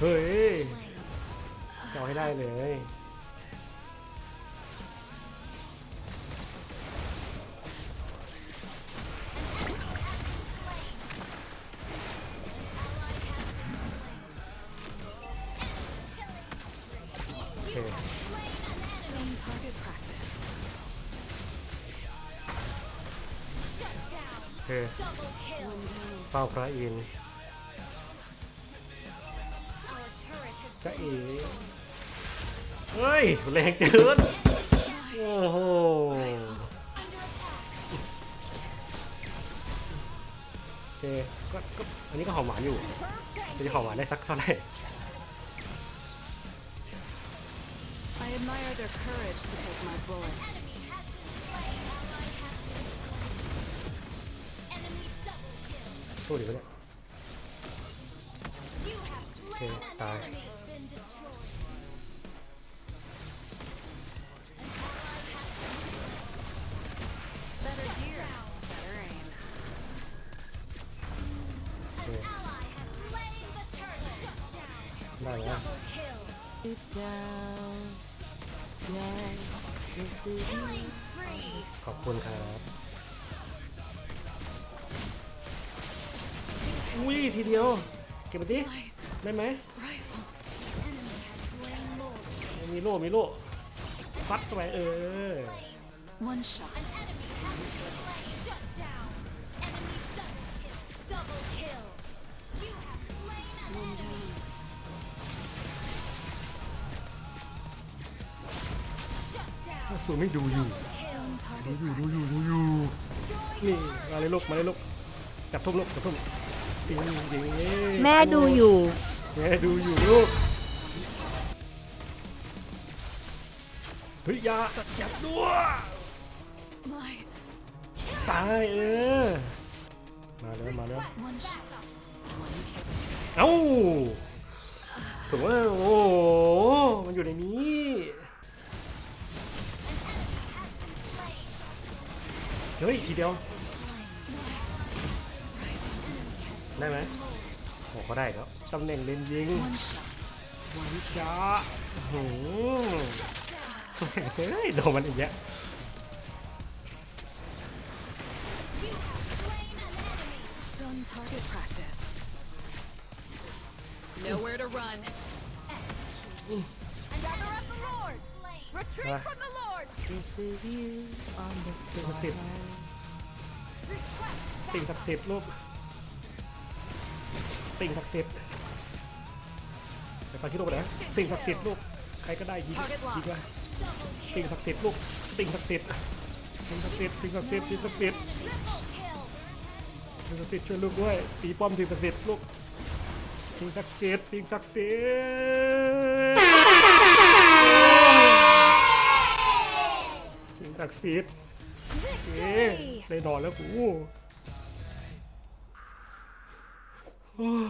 เฮ้ยจะเอาให้ได้เลยเค Some target practice. โอเคเฝ้าพระอินทร์ จะเอ๋เฮ้ยแรงเกินโอ้โหโอเคก็ก็อันนี้ก็หอมหวานอยู่จะหอมหวานได้สักเท่าไหร่ I admire their courage to take my bullet. สู้ดีปะเนี่ยโอเคตาย ขอบคุณครับ อุ้ยทีเดียว เก็บไปดิได้ไหม Rifle. มีโล่ มีโล่ฟัดเข้าไปเออ สูไม่ดูอยู่ Some ดู target อยู่ดูอยู่ดูอยู่ นี่มาเลยลูกมาเลยลูกจับทุ่มลูกจับทุ่มจริงจริงแม่ดูอยู่ แม่ดูอยู่ลูกเฮ้ยอยาจับด้วย My ตายเออมาแล้วมาแล้ว one shot. One kill. เอ้าถูกว่าโอ้โหมันอยู่ในนี้ เฮ้ยทีเดียวได้ไหมโอ้เขาได้แล้วตำแหน่งเลนยิงวิจาหืมเฮ้ยโดนมันอีกแล้ว Retreat from the Lord. This is you on the สิ่งศักดิ์สิทธิ์สิ่งศักดิ์สิทธิ์ลูกสิ่งศักดิ์สิทธิ์ไปฟังที่ลูกนะสิ่งศักดิ์สิทธิ์ลูกใครก็ได้ยิง Target locked. ยิงว่าสิ่งศักดิ์สิทธิ์ลูกสิ่งศักดิ์สิทธิ์สิ่งศักดิ์สิทธิ์สิ่งศักดิ์สิทธิ์สิ่งศักดิ์สิทธิ์สิ่งศักดิ์สิทธิ์ช่วยลูกด้วยตีป้อมสิ่งศักดิ์สิทธิ์ลูกสิ่งศักดิ์สิทธิ์สิ่งศักดิ์สิทธิ์ ศักดิ์สิทธิ์เอ๊ะได้นอนแล้วกู